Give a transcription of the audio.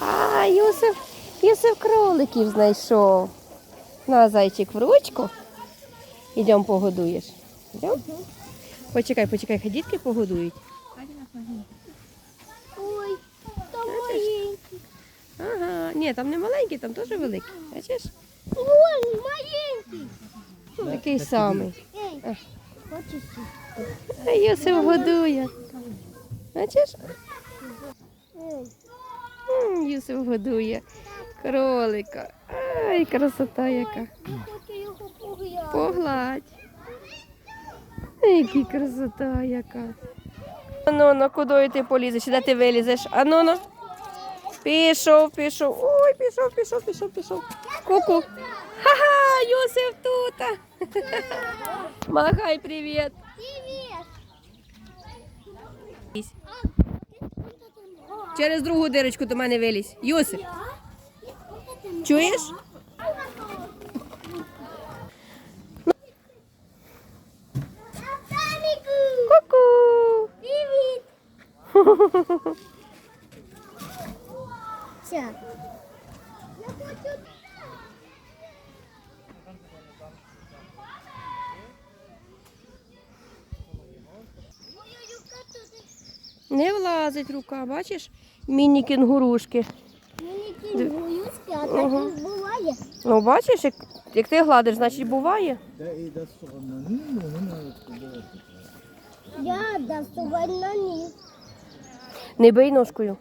А, Юсиф, Юсиф кроликів знайшов. На зайчик в ручку. Ідемо погодуєш. Йдем? Почекай, почекай, хай дітки погодують. Ой, там маленький. Ага, ні, там не маленькі, там теж великі. Бачиш? Ой, маленький. Такий самий. Ей, хочеш? А годує. Бачиш? Ей, М, Юсиф годує кролика. Ай, красота яка. Погладь. Які красота яка. Ану, на куди ти полізеш? Де ти вилізеш? Ану, ну. Пішов, пішов. Ой, пішов, пішов, пішов, пішов. Ку-ку. Ха-ха, Юсиф тут. Махай, привіт. Привіт. Через другу дирочку до мене вилізь. Юсиф, чуєш? Ку-ку. Привіт. Все. Я хочу Моя рука тут. Не влазить рука, бачиш? Міні-кінгурушки. Міні-кінгурушки, а Ага. і буває. Ну, бачиш, як, як ти гладиш, значить буває. Сторона? Ні, ну вона. Я дастувальна ні. Не бий ножкою.